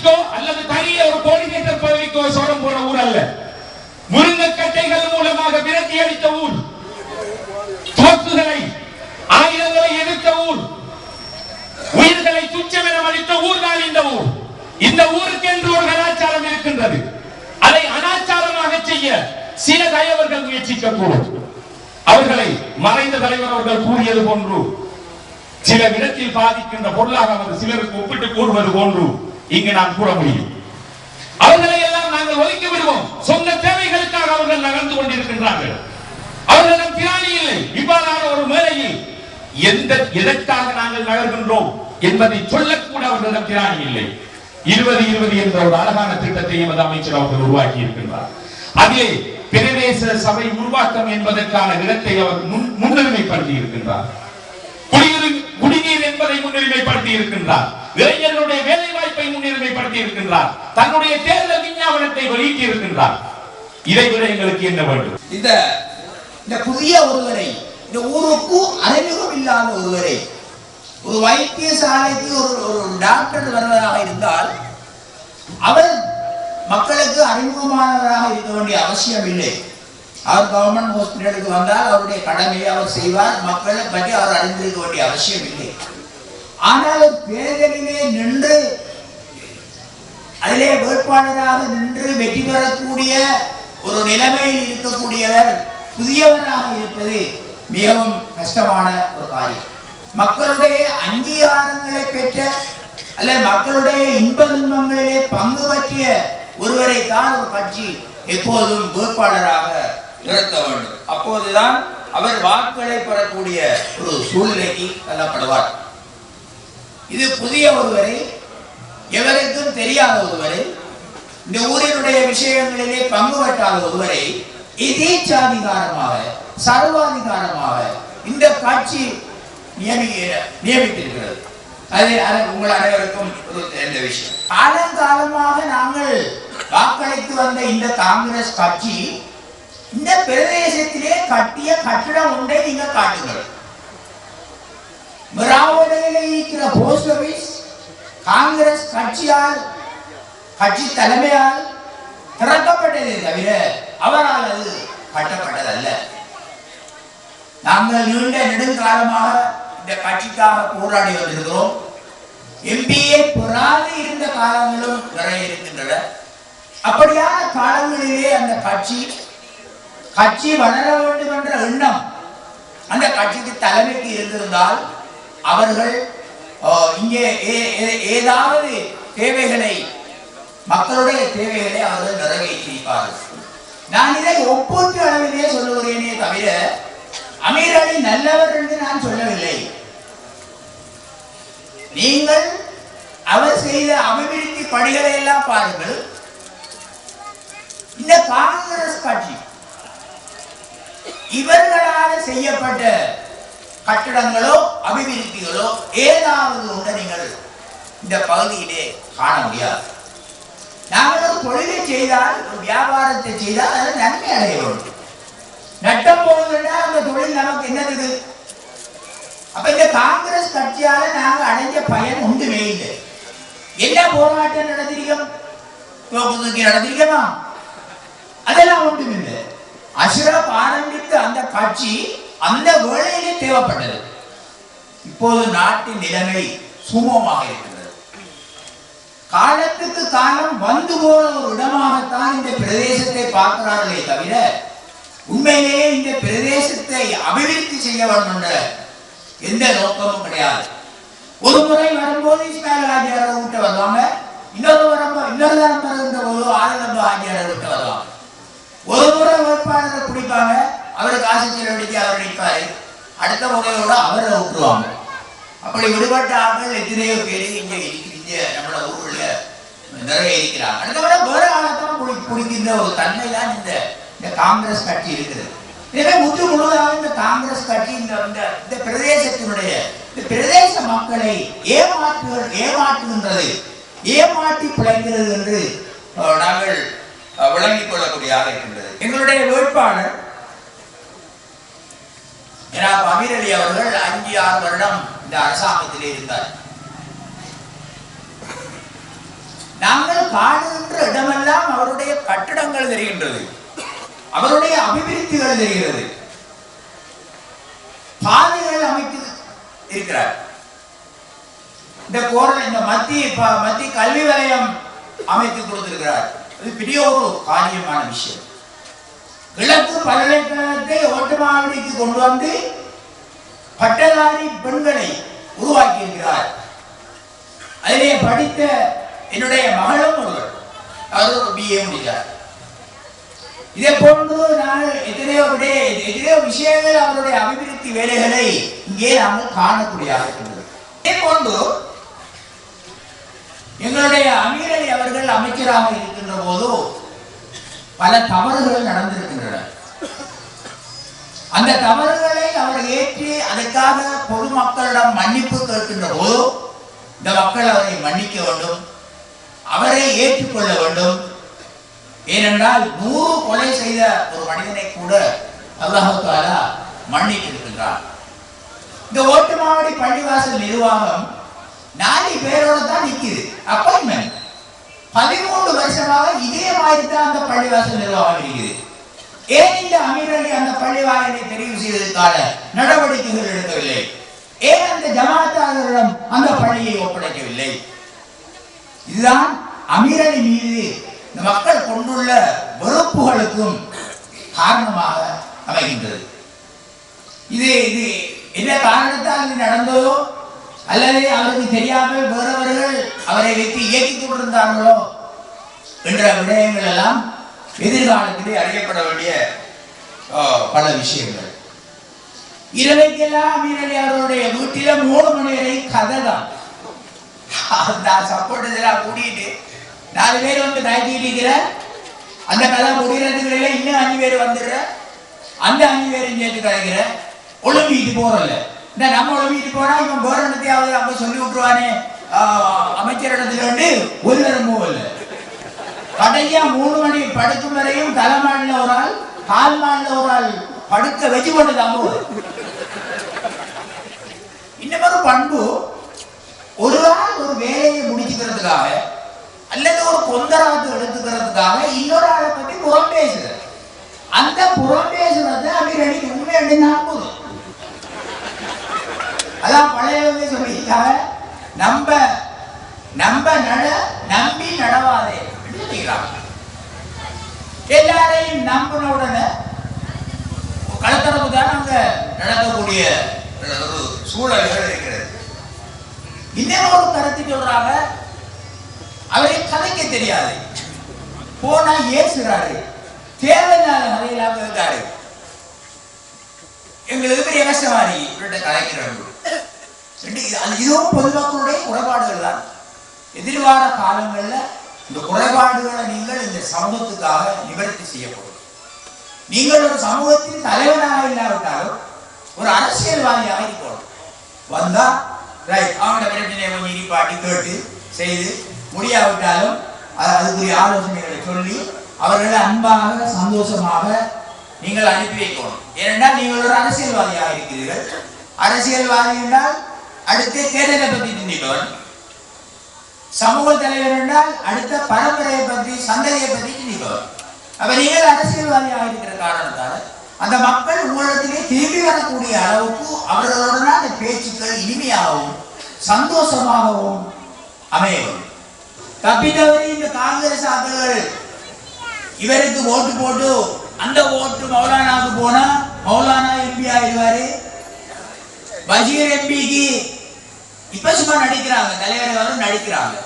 பதவிக்கோ அல்லது தனிய ஒரு கோடினேட்டர் பதவிக்கோ சோரம் போன ஊர் அல்ல. முருங்கக்கட்டைகள் மூலமாக விரட்டி அடித்த ஊர். தோக்குகளை ஆயுதங்களை எதிர்த்த ஊர். உயிர்களை துச்சம் என மதித்த ஊர் தான் இந்த ஊர். இந்த ஊருக்கு என்று ஒரு கலாச்சாரம் இருக்கின்றது. அதை அனாச்சாரமாக செய்ய சில தலைவர்கள் முயற்சிக்க கூடும். அவர்களை மறைந்த தலைவர் அவர்கள் கூறியது போன்று சில விதத்தில் பாதிக்கின்ற பொருளாக அவர் சிலருக்கு ஒப்பிட்டு கூறுவது போன்று இங்கு நான் கூற முடியும். அவர்களை எல்லாம் நாங்கள் ஒதுக்கி விடுவோம். சொந்த தேவைகளுக்காக அவர்கள் நகர்ந்து கொண்டிருக்கின்றார்கள். அவர்களிடம் திராணி இல்லை. இவ்வாறான ஒரு மேலையில் எந்த எதற்காக நாங்கள் நகர்கின்றோம் என்பதை சொல்லக்கூட அவர்களிடம் திராணி இல்லை. இருபது இருபது என்ற ஒரு அழகான திட்டத்தை எமது அமைச்சர் அவர்கள் உருவாக்கி இருக்கின்றார் அதிலே பிரதேச சபை உருவாக்கம் என்பதற்கான இடத்தை அவர் முன்- முன்னுரிமைப்படுத்தி இருக்கின்றார் குடியுரிமை குடிநீர் என்பதை முன்னுரிமைப்படுத்தி இருக்கின்றார். இளைஞர்களுடைய வேலை வாய்ப்பை முன்னுரிமைப்படுத்தி இருக்கின்றார் தன்னுடைய தேர்தல் விஞ்ஞாபனத்தை வெளியிட்டு இருக்கின்றார் இதை விட எங்களுக்கு என்ன வேண்டும்? இந்த இந்த புதிய ஒருவரை இந்த ஊருக்கு அறிமுகம் இல்லாத ஒருவரை ஒரு வைத்தியசாலைக்கு ஒரு ஒரு டாக்டர் வருவதாக இருந்தால் அவர் மக்களுக்கு அறிமுகமானவராக இருக்க வேண்டிய அவசியம் இல்லை அவர் கவர்மெண்ட் ஹாஸ்பிட்டலுக்கு வந்தால் அவருடைய கடமையை அவர் செய்வார். மக்களை பற்றி அவர் அறிந்திருக்க வேண்டிய அவசியம் இல்லை. ஆனால் தேர்தலிலே நின்று அதிலே வேட்பாளராக நின்று வெற்றி பெறக்கூடிய ஒரு நிலைமையில் இருக்கக்கூடியவர் புதியவராக இருப்பது மிகவும் கஷ்டமான ஒரு காரியம். மக்களுடைய அங்கீகாரங்களை பெற்ற அல்ல மக்களுடைய இன்ப துன்பங்களிலே பங்கு பற்றிய ஒருவரை தான் ஒரு கட்சி எப்போதும் வேட்பாளராக நிறுத்த வேண்டும். அப்போதுதான் அவர் வாக்குகளை பெறக்கூடிய ஒரு சூழ்நிலைக்கு தள்ளப்படுவார். இது புதிய ஒருவரை எவருக்கும் தெரியாத ஒருவரை இந்த ஊரினுடைய விஷயங்களிலே பங்கு பெற்றாத ஒருவரை எதேச்சாதிகாரமாக சர்வாதிகாரமாக இந்த காட்சி நியமித்திருக்கிறது. அது உங்கள் அனைவருக்கும் ஒரு தெரிந்த விஷயம். காலங்காலமாக நாங்கள் வாக்களித்து வந்த இந்த காங்கிரஸ் கட்சி இந்த பிரதேசத்திலே கட்டிய கட்டிடம் ஒன்றை நீங்க காட்டுங்கள். மிராவடையில் இருக்கிற போஸ்ட் ஆபீஸ் காங்கிரஸ் கட்சியால் கட்சி தலைமையால் திறக்கப்பட்டதே தவிர அவரால் அது கட்டப்பட்டதல்ல. நாங்கள் நீண்ட நெடுங்காலமாக இந்த கட்சிக்காக போராடி வந்திருக்கிறோம். எம்பிஏ பெறாது இருந்த காலங்களும் நிறைய இருக்கின்றன. அப்படியான காலங்களிலே அந்த கட்சி கட்சி வளர வேண்டும் என்ற எண்ணம். அந்த கட்சிக்கு தலைமைக்கு இருந்திருந்தால் அவர்கள் இங்கே ஏ- ஏ- ஏதாவது தேவைகளை மக்களுடைய தேவைகளை அவர்கள் நிறைவேற்றியிருப்பார்கள் நான் இதை ஒப்பூட்டு அளவிலே சொல்லுகிறேனே தவிர அமீர் அலி நல்லவர் என்று நான் சொல்லவில்லை. நீங்கள் அவர் செய்த அபிவிருத்தி பணிகளை எல்லாம் பாருங்கள். இந்த காங்கிரஸ் கட்சி இவர்களால் செய்யப்பட்ட கட்டடங்களோ அபிவிருத்திகளோ ஏதாவது ஒன்று நீங்கள் இந்த பகுதியிலே காண முடியாது. நாங்கள் ஒரு தொழிலை செய்தால் ஒரு வியாபாரத்தை செய்தால் அதில் நன்மை அடைய வேண்டும். நட்டம் போகுதுன்னா அந்த தொழில் நமக்கு என்னது அப்ப இந்த காங்கிரஸ் கட்சியால நாங்கள் அடைஞ்ச பயன் ஒன்றுமே இல்லை. என்ன போராட்டம் நடத்திருக்கோம் தோப்பு நடத்திருக்கோமா அதெல்லாம் ஒன்றும் இல்லை. அஷ்ரப் ஆரம்பித்த அந்த காட்சி அந்த வேளையிலே தேவைப்பட்டது. இப்போது நாட்டின் நிலைமை சுமமாக இருக்கிறது காலத்துக்கு காலம் வந்து போன ஒரு இடமாகத்தான் இந்த பிரதேசத்தை பார்க்கிறார்களே தவிர உண்மையிலேயே இந்த பிரதேசத்தை அபிவிருத்தி செய்ய வேண்டும் எந்த நோக்கமும் கிடையாது. ஒரு முறை வரும்போது இஸ்மாயில் ஆஜியாரை விட்டு வருவாங்க. இன்னொரு வரம்போ இன்னொரு தரம் வருகின்ற போது ஆனந்த ஆஜியாரை விட்டு வருவாங்க. ஒரு முறை வேட்பாளரை பிடிப்பாங்க அவருக்கு காசு செலவழித்து அவர் நிற்பாரு அடுத்த முறையோட அவரை விட்டுருவாங்க அப்படி விடுபட்ட ஆட்கள் எத்தனையோ பேர் இங்கே இருக்கிறீங்க நம்மள ஊர்ல நிறைய இருக்கிறாங்க. அடுத்த முறை வேற ஆளத்தான் பிடி பிடிக்கின்ற ஒரு தன்மை தான் இந்த இந்த காங்கிரஸ் கட்சி இருக்குது. எனவே முற்று முழுவதாக இந்த காங்கிரஸ் கட்சி இந்த இந்த பிரதேசத்தினுடைய இந்த பிரதேச மக்களை ஏமாற்று ஏமாற்றுகின்றது ஏமாற்றி பிழைக்கிறது என்று நாங்கள் விளங்கிக் கொள்ளக்கூடிய ஆக இருக்கின்றது எங்களுடைய வேட்பாளர் ஜனாப் அமீர் அலி அவர்கள் அஞ்சு ஆறு வருடம் இந்த அரசாங்கத்திலே இருந்தார். நாங்கள் பாடுகின்ற இடமெல்லாம் அவருடைய கட்டிடங்கள் தெரிகின்றது. அவருடைய அபிவிருத்திகள் தெரிகிறது. பாதைகள் அமைத்து இருக்கிறார். இந்த கோரல் இந்த மத்திய மத்திய கல்வி வலயம் அமைத்து கொடுத்திருக்கிறார். அது பெரிய ஒரு காரியமான விஷயம். கிழக்கு பல்கலைக்கழகத்தை ஓட்டமாவடிக்கு கொண்டு வந்து பட்டதாரி பெண்களை உருவாக்கி இருக்கிறார் அதிலே படித்த என்னுடைய மகளும் ஒருவர். அவர் பிஏ முடித்தார் இதே போன்று நான் எத்தனையோ விட எத்தனையோ விஷயங்கள் அவருடைய அபிவிருத்தி வேலைகளை இங்கே நாங்கள் காணக்கூடியதாக இருக்கின்றது. இதே போன்று எங்களுடைய அமீரலி அவர்கள் அமைச்சராக இருக்கின்ற போது பல தவறுகள் நடந்திருக்கின்றன. அந்த தவறுகளை அவர் ஏற்றி அதற்காக பொதுமக்களிடம் மன்னிப்பு கேட்கின்ற போது இந்த மக்கள் அவரை மன்னிக்க வேண்டும் அவரை ஏற்றுக்கொள்ள வேண்டும். ஏனென்றால் நூறு கொலை செய்த ஒரு மனிதனை கூட அல்லாஹாலா மன்னித்திருக்கின்றார் இந்த ஓட்டுமாவடி பள்ளிவாசல் நிர்வாகம் நாலு பேரோட தான் நிக்குது. அப்பாயின்மெண்ட் பதிமூணு வருஷமாக இதே மாதிரி தான் அந்த பள்ளிவாசல் நிர்வாகம் இருக்குது ஏன் இந்த அமீரலி அந்த பள்ளிவாசலை தெரிவு செய்வதற்கான நடவடிக்கைகள் எடுக்கவில்லை? ஏன் அந்த ஜமாத்தாளர்களிடம் அந்த பள்ளியை ஒப்படைக்கவில்லை? இதுதான் அமீரலி மீது இந்த மக்கள் கொண்டுள்ள வெறுப்புகளுக்கும் காரணமாக அமைகின்றது. இது இது என்ன காரணத்தால் இது நடந்ததோ அல்லது அவருக்கு தெரியாமல் வேறவர்கள் அவரை வைத்து இயக்கிக் கொண்டிருந்தார்களோ என்ற விடயங்கள் எல்லாம் எதிர்காலத்திலே அறியப்பட வேண்டிய பல விஷயங்கள். இரவைக்கெல்லாம் அமீர் அவருடைய வீட்டில மூணு மணி வரை கதை தான். நான் சப்போர்ட் இதெல்லாம் கூட்டிட்டு நாலு பேர் வந்து காய்ச்சிட்டு இருக்கிற அந்த கதை முடிகிறதுக்குள்ள இன்னும் அஞ்சு பேர் வந்துடுற அந்த அஞ்சு பேரும் சேர்த்து கதைக்கிற ஒழுங்கிட்டு போறல இந்த நம்ம ஒழுங்கிட்டு போனா இவன் வேற இடத்தையாவது அங்க சொல்லி விட்டுருவானே. ஆஹ், அமைச்சரிடத்துல வந்து ஒரு நேரம் போகல கடைசியா மூணு மணி படுக்கும் வரையும் தலைமாடில ஒரு ஆள் கால் மாடில ஒரு ஆள் படுக்க வச்சு கொண்டு தான் இன்னமொரு பண்பு ஒரு ஆள் ஒரு வேலையை முடிச்சுக்கிறதுக்காக அல்லது ஒரு கொந்தராத்து எடுத்துக்கிறதுக்காக இன்னொரு ஆளை பத்தி புறம் பேசுற அந்த புறம் பேசுறத அப்படி அடி உண்மை அடி நம்புது. அதான் பழையவங்க சொல்லியிருக்காங்க நம்ப நம்ப நட நம்பி நடவாதே சொல்லிக்கிறாங்க. எல்லாரையும் நம்பின உடனே கலத்தரப்பு தான் அங்க நடக்கக்கூடிய ஒரு சூழல்கள் இருக்கிறது. இன்னொரு ஒரு கருத்து சொல்றாங்க அவரை கதைக்க தெரியாது. போனா ஏசுறாரு தேவையில்லாத வகையிலாக இருக்காரு. எங்களுக்கு பெரிய கஷ்டமா இருக்கு இவர்கிட்ட இதுவும் பொதுமக்களுடைய குறைபாடுகள் தான் எதிர்வார காலங்களில் இந்த குறைபாடுகளை நீங்கள் இந்த சமூகத்துக்காக நிவர்த்தி செய்யப்படும். நீங்கள் ஒரு சமூகத்தின் தலைவனாக இல்லாவிட்டாலும் ஒரு அரசியல்வாதியாக இருக்கணும். வந்தா ரைட் அவங்கள பிரச்சனையை கொஞ்சம் கேட்டு செய்து முடியாவிட்டாலும் அதுக்குரிய ஆலோசனைகளை சொல்லி அவர்களை அன்பாக சந்தோஷமாக நீங்கள் அனுப்பி வைக்கணும். ஏனென்றால் நீங்கள் ஒரு அரசியல்வாதியாக இருக்கிறீர்கள். அரசியல்வாதி என்றால் அடுத்து தேர்தலை பற்றி சிந்திப்பவன் சமூக தலைவர் என்றால் அடுத்த பரம்பரையை பற்றி சந்ததியை பற்றி சிந்திப்பவர் அப்ப நீங்கள் அரசியல்வாதியாக இருக்கிற காரணத்தால் அந்த மக்கள் உங்களிடத்திலே திரும்பி வரக்கூடிய அளவுக்கு அவர்களுடனான அந்த பேச்சுக்கள் இனிமையாகவும் சந்தோஷமாகவும் அமையவும். தப்பித்தவரை இந்த காங்கிரஸ் ஆக்கள் இவருக்கு ஓட்டு போட்டு அந்த ஓட்டு மௌலானாவுக்கு போனா மௌலானா எம்பி ஆயிடுவாரு. பஷீர் எம்பிக்கு இப்ப சும்மா நடிக்கிறாங்க. தலைவர் வரும் நடிக்கிறாங்க.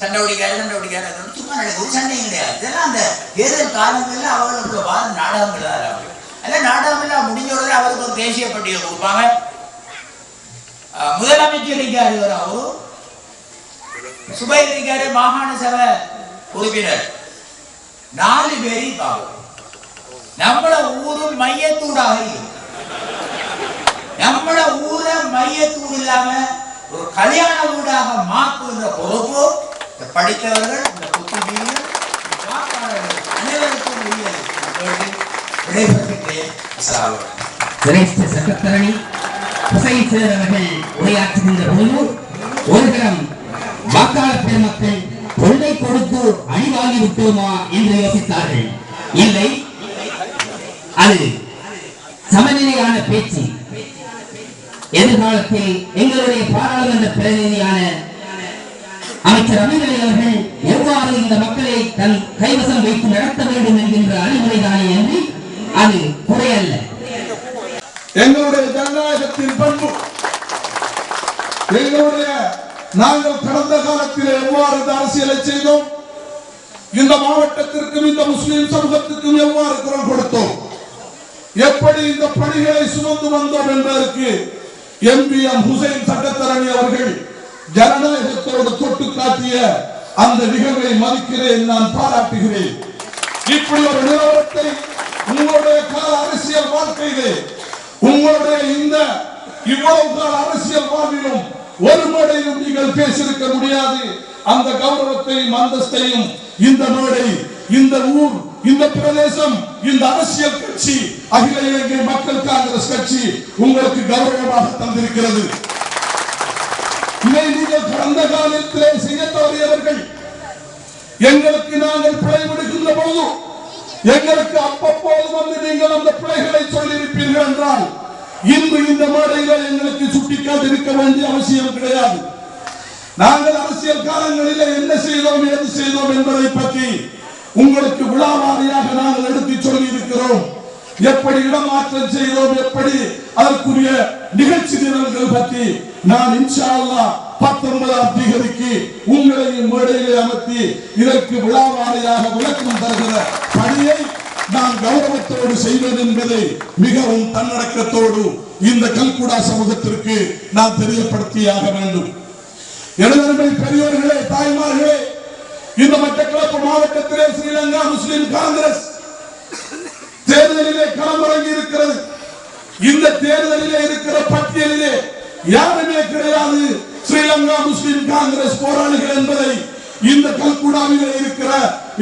சண்டை பிடிக்காது சண்டை பிடிக்காது அது சும்மா நடக்கும் ஒரு சண்டையும் கிடையாது. இதெல்லாம் அந்த தேர்தல் காலங்களில் அவர்களுக்கு வார நாடகங்கள் தான் அவங்க அதெல்லாம் நாடகங்கள்லாம் முடிஞ்ச உடனே அவருக்கு ஒரு தேசிய பட்டியல் கொடுப்பாங்க. முதலமைச்சர் இருக்காரு இவர். அவரு சுபைர் இருக்காரு மாகாண சபை உறுப்பினர். நாலு பேரையும் பாவம் நம்மள ஊரு மையத்தூடாக இருக்கும் நம்மள ஊரை மையத்தூடு இல்லாம ஒரு கல்யாண வீடாக மாற்றுகின்ற பொறுப்பு இந்த படித்தவர்கள் இந்த புத்திஜீவிகள் அனைவருக்கும் உரியது விடைபெறுகின்றேன். சட்டத்தரணி அவர்கள் உரையாற்றுகின்ற ஒரு கரம் வாக்காளர் பெருமக்கள் கொள்ளை கொடுத்து அழிவாகி விட்டோமா என்று யோசித்தார்கள். இல்லை அது சமநிலையான பேச்சு. எதிர்காலத்தில் எங்களுடைய பாராளுமன்ற பிரதிநிதியான அமைச்சர் அமிர்தலி அவர்கள் எவ்வாறு இந்த மக்களை தன் கைவசம் வைத்து நடத்த வேண்டும் என்கின்ற அறிவுரைதானே என்று அது குறையல்ல. எங்களுடைய ஜனநாயகத்தின் பண்பு எங்களுடைய நாங்கள் கடந்த காலத்தில் எவ்வாறு அரசியலை செய்தோம் இந்த மாவட்டத்திற்கும் இந்த முஸ்லிம் சமூகத்திற்கும் எவ்வாறு குரல் கொடுத்தோம் எப்படி இந்த பணிகளை சுமந்து வந்தோம் என்பதற்கு எம்பிஎம் ஹுசைன் சட்டத்தரணி அவர்கள் ஜனநாயகத்தோடு தொட்டு காட்டிய அந்த நிகழ்வை மதிக்கிறேன் நான் பாராட்டுகிறேன். இப்படி ஒரு நிலவரத்தை உங்களுடைய கால அரசியல் வாழ்க்கையிலே உங்களுடைய இந்த இவ்வளவு கால அரசியல் வாழ்விலும் ஒரு மேடையிலும் நீங்கள் பேசியிருக்க முடியாது. அந்த கௌரவத்தையும் அந்தஸ்தையும் இந்த மேடை இந்த ஊர் இந்த பிரதேசம் இந்த அரசியல் கட்சி அகில இலங்கை மக்கள் காங்கிரஸ் கட்சி உங்களுக்கு கௌரவமாக தந்திருக்கிறது. இதை நீங்கள் கடந்த காலத்திலே செய்ய தவறியவர்கள் எங்களுக்கு நாங்கள் பிழை விடுகின்ற போது எங்களுக்கு அப்பப்போது வந்து நீங்கள் அந்த பிழைகளை சொல்லியிருப்பீர்கள் என்றால் இன்று இந்த மேடையில எங்களுக்கு சுட்டிக்காட்டிருக்க வேண்டிய அவசியம் கிடையாது. நாங்கள் அரசியல் காலங்களில் என்ன செய்தோம் எது செய்தோம் என்பதை பற்றி உங்களுக்கு விழாவாரியாக நாங்கள் எடுத்து சொல்லி இருக்கிறோம் எப்படி இடமாற்றம் செய்தோம் எப்படி அதற்குரிய நிகழ்ச்சி நிரல்கள் பற்றி நான் இன்ஷா அல்லாஹ் பத்தொன்பதாம் தேதிக்கு உங்களையும் மேடையிலே அமர்த்தி இதற்கு விழாவாரியாக விளக்கம் தருகிற பணியை நான் கௌரவத்தோடு செய்வது என்பதை மிகவும் தன்னடக்கத்தோடு இந்த கல்குடா சமூகத்திற்கு நான் தெரியப்படுத்தியாக வேண்டும். எனதருமை பெரியோர்களே தாய்மார்களே இந்த மட்டக்களப்பு மாவட்டத்திலே ஸ்ரீலங்கா முஸ்லிம் காங்கிரஸ் தேர்தலிலே களமிறங்கி இருக்கிறது. இந்த தேர்தலிலே இருக்கிற பட்டியலிலே யாருமே கிடையாது ஸ்ரீலங்கா முஸ்லிம் காங்கிரஸ் போராளிகள் என்பதை இந்த கல்குடாவிலே இருக்கிற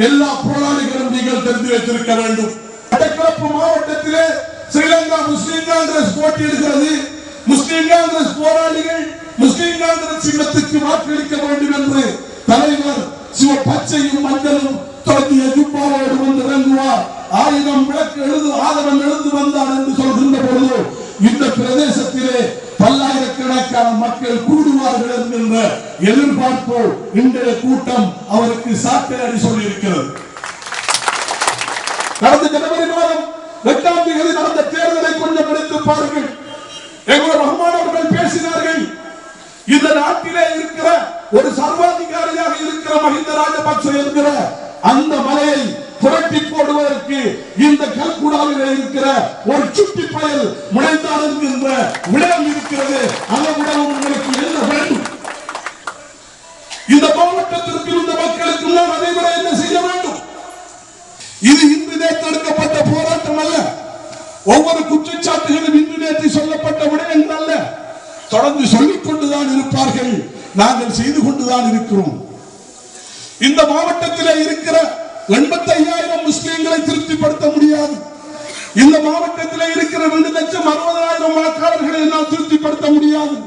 எல்லா போராளிகளும் நீங்கள் தெரிந்து வைத்திருக்க வேண்டும். மட்டக்களப்பு மாவட்டத்திலே ஸ்ரீலங்கா முஸ்லிம் காங்கிரஸ் போட்டியிடுகிறது. முஸ்லிம் காங்கிரஸ் போராளிகள் முஸ்லிம் காங்கிரஸ் சின்னத்துக்கு வாக்களிக்க வேண்டும் என்று தலைவர் சிவ பச்சையும் மஞ்சளும் தொடங்கிய துப்பாவோடு வந்து இறங்குவார். ஆயுதம் விளக்கு எழுது ஆதவன் எழுந்து வந்தார் என்று சொல்கின்ற பொழுது இந்த பிரதேசத்திலே பல்லாயிரக்கணக்கான மக்கள் கூடுவார்கள் என்கின்ற எதிர்பார்ப்பு இன்றைய கூட்டம் அவருக்கு சாட்டையடி சொல்லியிருக்கிறது. கடந்த ஜனவரி மாதம் எட்டாம் தேதி நடந்த தேர்தலை கொஞ்சம் எடுத்து பாருங்கள். எங்களுடைய ரஹ்மான் அவர்கள் பேசினார்கள். இந்த நாட்டிலே இருக்கிற ஒரு சர்வாதிகாரியாக இருக்கிற மஹிந்த ராஜபக்ச என்கிற அந்த மலையை புரட்டி போடுவதற்கு இந்த கல்குடாவில் இருக்கிற ஒரு சுட்டி பயல் முளைத்தான் என்கின்ற விடயம் இருக்கிறது. அந்த விடயம் உங்களுக்கு என்ன வேண்டும் இந்த மாவட்டத்திற்கு இந்த மக்களுக்கு நாம் அனைவர என்ன செய்ய வேண்டும்? இது இன்று நேற்று எடுக்கப்பட்ட போராட்டம் அல்ல. ஒவ்வொரு குற்றச்சாட்டுகளும் இன்று நேற்று சொல்லப்பட்ட விடயங்கள் அல்ல. தொடர்ந்து சொல்லிக் கொண்டுதான் இருப்பார்கள். நாங்கள் செய்து கொண்டுதான் இருக்கிறோம். இந்த மாவட்டத்திலே இருக்கிற எண்பத்தி ஐயாயிரம் முஸ்லீம்களை திருப்திப்படுத்த முடியாது. இந்த மாவட்டத்தில் இருக்கிற ரெண்டு லட்சம் அறுபதாயிரம் வாக்காளர்களை என்னால் திருப்திப்படுத்த முடியாது.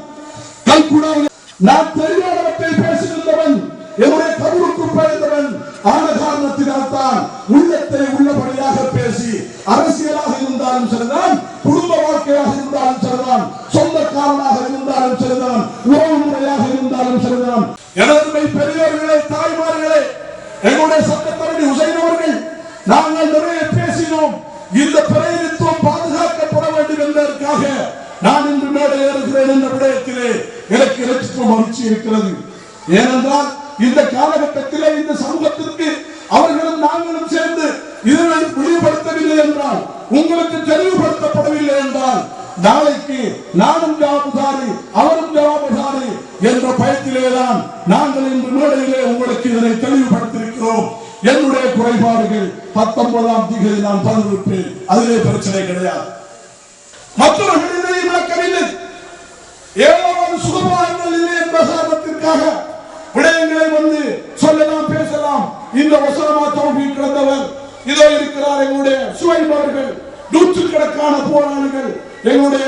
நான் தெரியாதவற்றை பேசுகின்றவன் என்னுடைய கருவுக்கு பிறந்தவன் ஆன காரணத்தினால் தான் உள்ளத்தை உள்ளபடியாக பேசி அரசியலாக இருந்தாலும் சரிதான் நானும் ஜவாபுதாரி அவரும் ஜவாபுதாரி என்ற பயத்திலேதான் நாங்கள் இன்று மேடையிலே உங்களுக்கு இதனை தெளிவுபடுத்தியிருக்கிறோம். என்னுடைய குறைபாடுகள் பத்தொன்பதாம் தேதி நான் பதிவிருப்பேன் அதிலே பிரச்சனை கிடையாது. மற்றவர்கள் இதை விளக்கவில்லை ஏழாவது சுகபாகங்கள் இல்லை என்ற காரணத்திற்காக விடயங்களை வந்து சொல்லலாம் பேசலாம். இந்த வசனமா தோல்வி கிடந்தவர் இதோ இருக்கிறார். எங்களுடைய சுவைம் அவர்கள் நூற்றுக்கணக்கான போராளிகள் எங்களுடைய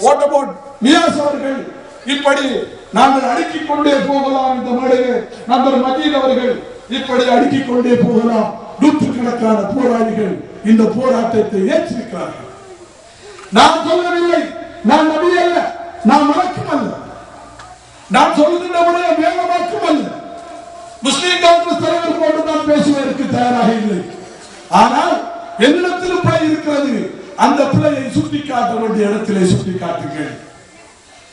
ஓட்டபோட் நியாஸ் அவர்கள்? இப்படி நாங்கள் அடுக்கிக் கொண்டே போகலாம் இந்த மேடையை. நண்பர் மஜீத் அவர்கள் இப்படி அடுக்கிக் கொண்டே போகலாம். நூற்றுக்கணக்கான போராளிகள் இந்த போராட்டத்தை ஏற்றிருக்கிறார்கள். நான் சொல்லவில்லை. நான் நபி அல்ல. நான் மறக்கும் அல்ல. நான் சொல்லுகின்ற விடயம் வேகமாக்கும் அல்ல. முஸ்லீம் காங்கிரஸ் தலைவர் போன்று நான் பேசுவதற்கு தயாராக இல்லை. ஆனால் என்னிடத்திலும் பிழை இருக்கிறது. அந்த பிள்ளையை சுட்டி காட்ட வேண்டிய இடத்திலே சுட்டி காட்டுங்கள்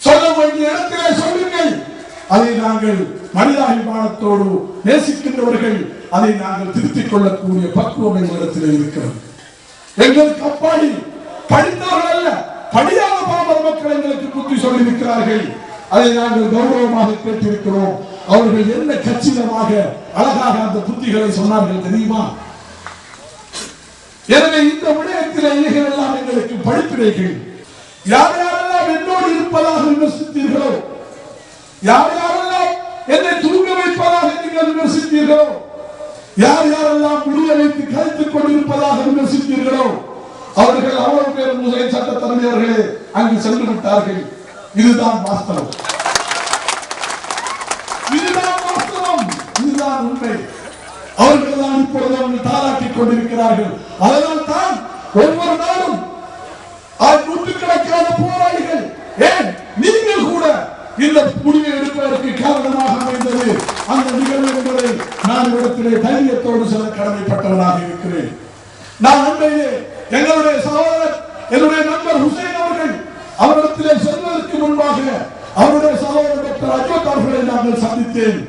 சொல்ல வேண்டிய இடத்திலே சொல்லுங்கள். அதை நாங்கள் மனிதாபிமானத்தோடு நேசிக்கின்றவர்கள் அதை நாங்கள் திருத்திக் கொள்ளக்கூடிய பக்குவம் எங்களிடத்தில் இருக்கிறது. எங்களுக்கு அப்பாடி படித்தவர்கள் அல்ல படியாத பாமர மக்கள் எங்களுக்கு புத்தி சொல்லி இருக்கிறார்கள் அதை நாங்கள் கௌரவமாக கேட்டிருக்கிறோம். அவர்கள் என்ன கச்சிதமாக அழகாக அந்த புத்திகளை சொன்னார்கள் தெரியுமா? எனவே இந்த விடயத்தில் இவைகள் எல்லாம் எங்களுக்கு படிப்பினைகள் யார் யாரெல்லாம் என்னோடு இருப்பதாக விமர்சித்தீர்களோ? யார் யாரெல்லாம் என்னை தூங்க வைப்பதாக நீங்கள் விமர்சித்தீர்களோ? யார் யாரெல்லாம் முடிய வைத்து கழித்துக் கொண்டிருப்பதாக விமர்சித்தீர்களோ? அவர்கள் அவ்வளவு பேர் முதலில் சட்டத்தரணி அவர்களே அங்கு சென்று விட்டார்கள். இதுதான் வாஸ்தவம். இதுதான் வாஸ்தவம். இதுதான் உண்மை. தான் இப்பொழுது அவர்கள் தாராட்டிக் கொண்டிருக்கிறார்கள். அதனால் தான் ஒவ்வொரு நாளும் நூற்றுக்கணக்கான போராளிகள் ஏன்? நீங்கள் கூட இந்த முடிவை எடுப்பதற்கு காரணமாக அமைந்தது. அந்த நிகழ்வு என்பதை நான் இடத்திலே தைரியத்தோடு சொல்ல கடமைப்பட்டவனாக இருக்கிறேன். நான் அன்றையே எங்களுடைய சகோதரர் என்னுடைய நண்பர் ஹுசைன் அவர்கள் அவரிடத்திலே செல்வதற்கு முன்பாக அவருடைய சகோதரர் டாக்டர் அஜோத் அவர்களை நாங்கள் சந்தித்தேன்.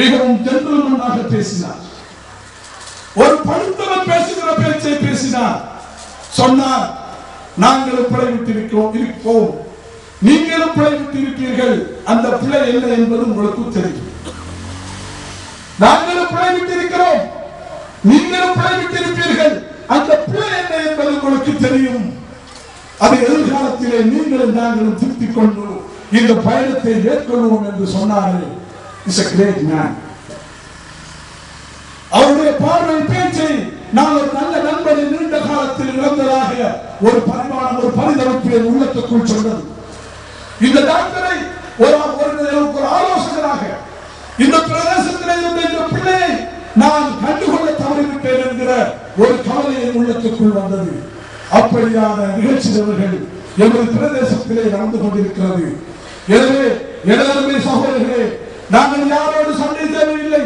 மிகவும் ஜென்டில்மனாக பேசினார். ஒரு படுத்தவன் பேசுகிற பேச்சை பேசினார். சொன்னார் நாங்களும் பிழை விட்டிருக்கிறோம் இருப்போம். நீங்களும் பிழை விட்டிருப்பீர்கள். அந்த பிழை என்ன என்பது உங்களுக்கு தெரியும். நாங்களும் பிழை விட்டிருக்கிறோம். நீங்களும் பிழை விட்டிருப்பீர்கள். அந்த பிழை என்ன என்பது உங்களுக்கு தெரியும். அது எதிர்காலத்திலே நீங்களும் நாங்களும் திருத்திக் கொண்டு இந்த பயணத்தை மேற்கொள்வோம் என்று சொன்னார்கள் இஸ் அ கிரேட் மேன் அவருடைய பார்வை பேச்சை நான் ஒரு நல்ல நண்பரை நீண்ட காலத்தில் இழந்ததாக ஒரு பரிமாணம் ஒரு பரிதவிப்பு என் உள்ளத்துக்குள் சொன்னது. இந்த டாக்டரை ஒரு ஒரு ஒரு ஆலோசகராக இந்த பிரதேசத்தில் இருந்த இந்த பிள்ளையை நான் கண்டுகொள்ள தவறிவிட்டேன் என்கிற ஒரு கவலை என் உள்ளத்துக்குள் வந்தது. அப்படியான நிகழ்ச்சி நிகழ்ச்சிகள் எமது பிரதேசத்திலே நடந்து கொண்டிருக்கிறது. எனவே எனது சகோதரர்களே நாங்கள் யாரோடு சண்டை தேவையில்லை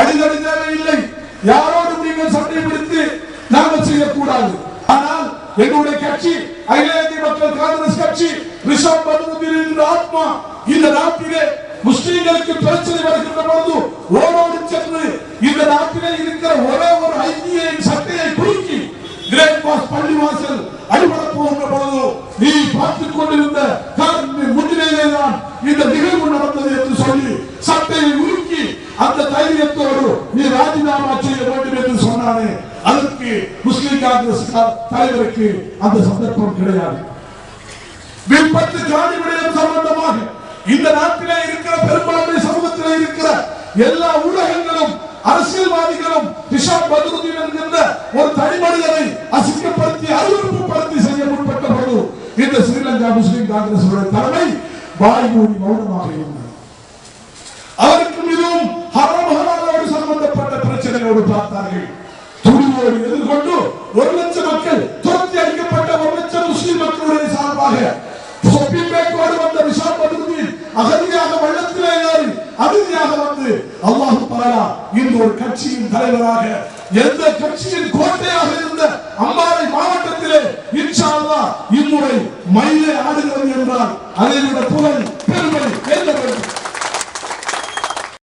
அடிதடி தேவையில்லை யாரோடு நீங்கள் சண்டை பிடித்து நாங்கள் செய்யக்கூடாது. ஆனால் என்னுடைய கட்சி அகில இந்திய மக்கள் காங்கிரஸ் கட்சி ரிஷப் பதுமுதீன் என்ற ஆத்மா இந்த நாட்டிலே முஸ்லிம்களுக்கு பிரச்சனை வருகின்ற பொழுது ஓடோடி சென்று இந்த நாட்டிலே இருக்கிற ஒரே ஒரு ஐக்கியின் சட்டையை குறுக்கி கிரேட் பாஸ் பள்ளி வாசல் அடிபட போகின்ற பொழுது நீ பார்த்துக் கொண்டிருந்த காரணத்தின் முன்னிலையிலே தான் இந்த நிகழ்வு நடந்தது என்று சொல்லி சட்டையை உருக்கி அந்த தைரியத்தோடு நீ ராஜினாமா செய்ய வேண்டும் என்று சொன்னானே அதற்கு முஸ்லிம் காங்கிரஸ் தலைவருக்கு அந்த சந்தர்ப்பம் கிடையாது. விபத்து காணி விடயம் சம்பந்தமாக இந்த நாட்டிலே இருக்கிற பெரும்பான்மை சமூகத்திலே இருக்கிற எல்லா ஊடகங்களும் அரசியல்வாதிகளும் ரிஷாப் பதுருதீன் என்கின்ற ஒரு தனிமனிதனை அசிங்கப்படுத்தி அறிவிப்புப்படுத்தி செய்ய முற்பட்ட பொழுது இந்த ஸ்ரீலங்கா முஸ்லிம் காங்கிரஸ் தலைமை வாய்மூடி மௌனமாக இருந்தது அவருக்கு மிகவும் ஹராம் ஹலாலோடு சம்பந்தப்பட்ட பிரச்சனையோடு பார்த்தார்கள். துணிவோடு எதிர்கொண்டு ஒரு லட்சம் மக்கள் துரத்தி அடிக்கப்பட்ட ஒரு லட்சம் முஸ்லிம் மக்களுடைய சார்பாக வந்த விஷால் பதுகுதீன் அகதியாக வெள்ளத்திலே ஏறி அகதியாக வந்து அல்லாஹு தாலா இன்று ஒரு கட்சியின் தலைவராக எந்த கட்சியின் கோட்டையாக இருந்த அம்பாறை மாவட்டத்திலே இன்ஷா அல்லாஹ் இம்முறை மயிலை ஆடுகிறது என்றால் அதை விட புகழ் பெருமை என்ன வேண்டும்?